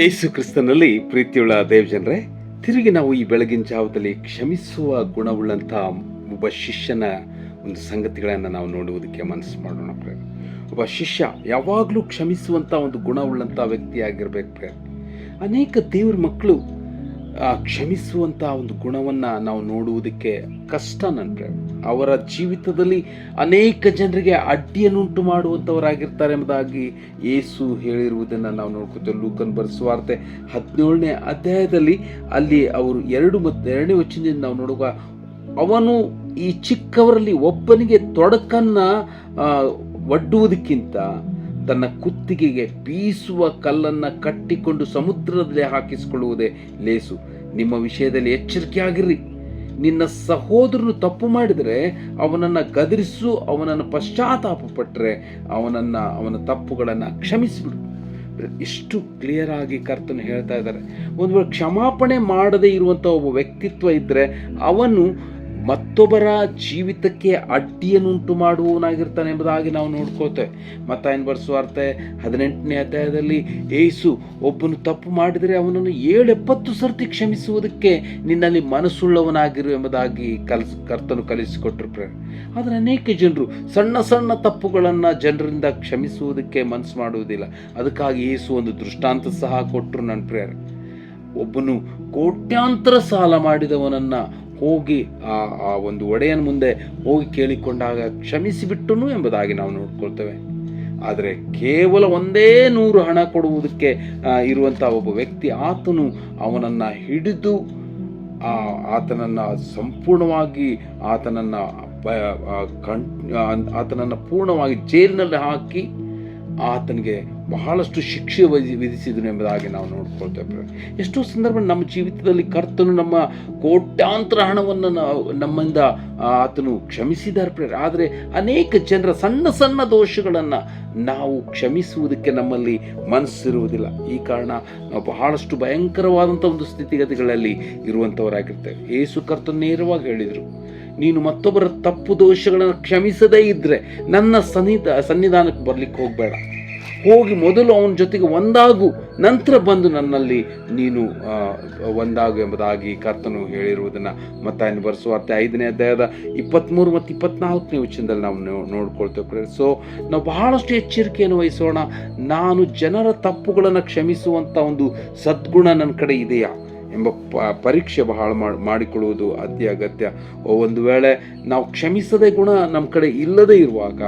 ಯೇಸು ಕ್ರಿಸ್ತನಲ್ಲಿ ಪ್ರೀತಿಯುಳ್ಳ ದೇವಜನರೇ, ತಿರುಗಿ ನಾವು ಈ ಬೆಳಗಿನ ಜಾವದಲ್ಲಿ ಕ್ಷಮಿಸುವ ಗುಣವುಳ್ಳಂಥ ಒಬ್ಬ ಶಿಷ್ಯನ ಒಂದು ಸಂಗತಿಗಳನ್ನು ನಾವು ನೋಡುವುದಕ್ಕೆ ಮನಸ್ಸು ಮಾಡೋಣ ಪ್ರೇರ ಒಬ್ಬ ಶಿಷ್ಯ ಯಾವಾಗಲೂ ಕ್ಷಮಿಸುವಂಥ ಒಂದು ಗುಣವುಳ್ಳಂಥ ವ್ಯಕ್ತಿಯಾಗಿರ್ಬೇಕು ಪ್ರೇರ ಅನೇಕ ದೇವ್ರ ಮಕ್ಕಳು ಕ್ಷಮಿಸುವಂಥ ಒಂದು ಗುಣವನ್ನು ನಾವು ನೋಡುವುದಕ್ಕೆ ಕಷ್ಟ ನನಗೆ. ಅವರ ಜೀವಿತದಲ್ಲಿ ಅನೇಕ ಜನರಿಗೆ ಅಡ್ಡಿಯನ್ನುಂಟು ಮಾಡುವಂಥವರಾಗಿರ್ತಾರೆ ಎಂಬುದಾಗಿ ಯೇಸು ಹೇಳಿರುವುದನ್ನು ನಾವು ನೋಡ್ಕೊತೇವೆ. ಲೂಕನ್ ಬರೆಸುವಾರ್ತೆ ಹದಿನೇಳನೇ ಅಧ್ಯಾಯದಲ್ಲಿ ಅಲ್ಲಿ ಅವರು ಎರಡು ಮತ್ತು ಎರಡನೇ ವಚನದಿಂದ ನಾವು ನೋಡುವ ಅವನು ಈ ಚಿಕ್ಕವರಲ್ಲಿ ಒಬ್ಬನಿಗೆ ತೊಡಕನ್ನು ಒಡ್ಡುವುದಕ್ಕಿಂತ ತನ್ನ ಕುತ್ತಿಗೆಗೆ ಬೀಸುವ ಕಲ್ಲನ್ನು ಕಟ್ಟಿಕೊಂಡು ಸಮುದ್ರದಲ್ಲಿ ಹಾಕಿಸಿಕೊಳ್ಳುವುದೇ ಲೇಸು. ನಿಮ್ಮ ವಿಷಯದಲ್ಲಿ ಎಚ್ಚರಿಕೆಯಾಗಿರ್ರಿ. ನಿನ್ನ ಸಹೋದರನು ತಪ್ಪು ಮಾಡಿದರೆ ಅವನನ್ನು ಗದರಿಸು, ಅವನನ್ನು ಪಶ್ಚಾತ್ತಾಪ ಪಟ್ಟರೆ ಅವನನ್ನು, ಅವನ ತಪ್ಪುಗಳನ್ನು ಕ್ಷಮಿಸಿಬಿಡು. ಇಷ್ಟು ಕ್ಲಿಯರ್ ಆಗಿ ಕರ್ತನು ಹೇಳ್ತಾ ಇದ್ದಾರೆ. ಒಂದು ವೇಳೆ ಕ್ಷಮಾಪಣೆ ಮಾಡದೇ ಇರುವಂಥ ಒಬ್ಬ ವ್ಯಕ್ತಿತ್ವ ಇದ್ದರೆ ಅವನು ಮತ್ತೊಬ್ಬರ ಜೀವಿತಕ್ಕೆ ಅಡ್ಡಿಯನ್ನುಂಟು ಮಾಡುವವನಾಗಿರ್ತಾನೆ ಎಂಬುದಾಗಿ ನಾವು ನೋಡ್ಕೋತೇವೆ ಮತ್ತಾಯನ್ ಬರ್ಸುವಾರ್ತೆ ಹದಿನೆಂಟನೇ ಅಧ್ಯಾಯದಲ್ಲಿ ಏಸು ಒಬ್ಬನು ತಪ್ಪು ಮಾಡಿದರೆ ಅವನನ್ನು ಏಳೆಪ್ಪತ್ತು ಸರ್ತಿ ಕ್ಷಮಿಸುವುದಕ್ಕೆ ನಿನ್ನಲ್ಲಿ ಮನಸ್ಸುಳ್ಳವನಾಗಿರು ಎಂಬುದಾಗಿ ಕಲಿಸ್ ಕರ್ತನು ಕಲಿಸಿಕೊಟ್ಟರು ಆದರೆ ಅನೇಕ ಜನರು ಸಣ್ಣ ಸಣ್ಣ ತಪ್ಪುಗಳನ್ನು ಜನರಿಂದ ಕ್ಷಮಿಸುವುದಕ್ಕೆ ಮನಸ್ಸು ಮಾಡುವುದಿಲ್ಲ. ಅದಕ್ಕಾಗಿ ಏಸು ಒಂದು ದೃಷ್ಟಾಂತ ಸಹ ಕೊಟ್ಟರು ನನ್ನ ಪ್ರೇರ ಒಬ್ಬನು ಕೋಟ್ಯಾಂತರ ಸಾಲ ಮಾಡಿದವನನ್ನು ಹೋಗಿ ಆ ಆ ಒಂದು ಒಡೆಯನ ಮುಂದೆ ಹೋಗಿ ಕೇಳಿಕೊಂಡಾಗ ಕ್ಷಮಿಸಿಬಿಟ್ಟನು ಎಂಬುದಾಗಿ ನಾವು ನೋಡ್ಕೊಳ್ತೇವೆ. ಆದರೆ ಕೇವಲ ಒಂದೇ ನೂರು ಹಣ ಕೊಡುವುದಕ್ಕೆ ಇರುವಂಥ ಒಬ್ಬ ವ್ಯಕ್ತಿ ಆತನು ಅವನನ್ನು ಹಿಡಿದು ಆತನನ್ನು ಸಂಪೂರ್ಣವಾಗಿ ಆತನನ್ನು ಕಣ್ ಆತನನ್ನು ಪೂರ್ಣವಾಗಿ ಜೈಲಿನಲ್ಲಿ ಹಾಕಿ ಆತನಿಗೆ ಬಹಳಷ್ಟು ಶಿಕ್ಷೆ ವಿಧಿ, ವಿಧಿಸಿದನು ಎಂಬುದಾಗಿ ನಾವು ನೋಡ್ಕೊಳ್ತೇವೆ ಎಷ್ಟೋ ಸಂದರ್ಭ ನಮ್ಮ ಜೀವಿತದಲ್ಲಿ ಕರ್ತನು ನಮ್ಮ ಕೋಟ್ಯಾಂತರ ಹಣವನ್ನು ನಮ್ಮಿಂದ ಆತನು ಕ್ಷಮಿಸಿದ್ದಾರೆ ಪ್ರೇರ ಆದರೆ ಅನೇಕ ಜನರ ಸಣ್ಣ ಸಣ್ಣ ದೋಷಗಳನ್ನು ನಾವು ಕ್ಷಮಿಸುವುದಕ್ಕೆ ನಮ್ಮಲ್ಲಿ ಮನಸ್ಸಿರುವುದಿಲ್ಲ. ಈ ಕಾರಣ ನಾವು ಬಹಳಷ್ಟು ಭಯಂಕರವಾದಂಥ ಒಂದು ಸ್ಥಿತಿಗತಿಗಳಲ್ಲಿ ಇರುವಂಥವರಾಗಿರ್ತೇವೆ. ಏಸು ಕರ್ತನು ನೇರವಾಗಿ ಹೇಳಿದರು ನೀನು ಮತ್ತೊಬ್ಬರ ತಪ್ಪು ದೋಷಗಳನ್ನು ಕ್ಷಮಿಸದೇ ಇದ್ದರೆ ನನ್ನ ಸನ್ನಿಧ, ಸನ್ನಿಧಾನಕ್ಕೆ ಬರಲಿಕ್ಕೆ ಹೋಗಬೇಡ. ಹೋಗಿ ಮೊದಲು ಅವನ ಜೊತೆಗೆ ಒಂದಾಗು, ನಂತರ ಬಂದು ನನ್ನಲ್ಲಿ ನೀನು ಒಂದಾಗು ಎಂಬುದಾಗಿ ಕರ್ತನು ಹೇಳಿರುವುದನ್ನು ಮತ್ತಾಯನ ಬರೆಸುವಾರ್ತೆ ಐದನೇ ಅಧ್ಯಾಯದ ಇಪ್ಪತ್ತ್ಮೂರು ಮತ್ತು ಇಪ್ಪತ್ನಾಲ್ಕನೇ ವಚನದಲ್ಲಿ ನಾವು ನೋಡ್ಕೊಳ್ತೇವೆ ಸೊ ನಾವು ಬಹಳಷ್ಟು ಎಚ್ಚರಿಕೆಯನ್ನು ವಹಿಸೋಣ. ನಾನು ಜನರ ತಪ್ಪುಗಳನ್ನು ಕ್ಷಮಿಸುವಂಥ ಒಂದು ಸದ್ಗುಣ ನನ್ನ ಕಡೆ ಇದೆಯಾ? ಎಂಬ ಪರೀಕ್ಷೆ ಬಹಳ ಮಾಡಿಕೊಳ್ಳುವುದು ಅತಿ ಅಗತ್ಯ ಒಂದು ವೇಳೆ ನಾವು ಕ್ಷಮಿಸದೆ ಗುಣ ನಮ್ಮ ಕಡೆ ಇಲ್ಲದೇ ಇರುವಾಗ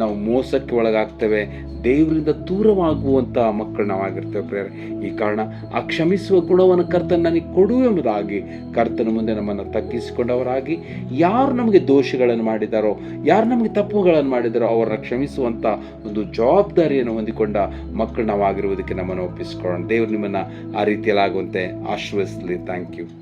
ನಾವು ಮೋಸಕ್ಕೆ ಒಳಗಾಗ್ತೇವೆ. ದೇವರಿಂದ ದೂರವಾಗುವಂಥ ಮಕ್ಕಳು ನಾವಾಗಿರ್ತೇವೆ ಪ್ರೇರ ಈ ಕಾರಣ ಆ ಕ್ಷಮಿಸುವ ಗುಣವನ್ನು ಕರ್ತನ ನನಗೆ ಕೊಡು ಎಂಬುದಾಗಿ ಕರ್ತನ ಮುಂದೆ ನಮ್ಮನ್ನು ತಗ್ಗಿಸಿಕೊಂಡವರಾಗಿ ಯಾರು ನಮಗೆ ದೋಷಗಳನ್ನು ಮಾಡಿದಾರೋ, ಯಾರು ನಮಗೆ ತಪ್ಪುಗಳನ್ನು ಮಾಡಿದಾರೋ ಅವರನ್ನು ಕ್ಷಮಿಸುವಂಥ ಒಂದು ಜವಾಬ್ದಾರಿಯನ್ನು ಹೊಂದಿಕೊಂಡ ಮಕ್ಕಳು ನಾವಾಗಿರುವುದಕ್ಕೆ ನಮ್ಮನ್ನು ಒಪ್ಪಿಸಿಕೊಳ್ಳೋಣ. ದೇವರು ನಿಮ್ಮನ್ನು ಆ ರೀತಿಯಲ್ಲಾಗುವಂತೆ ಆಶ್ವಸಲಿ ಥ್ಯಾಂಕ್ ಯು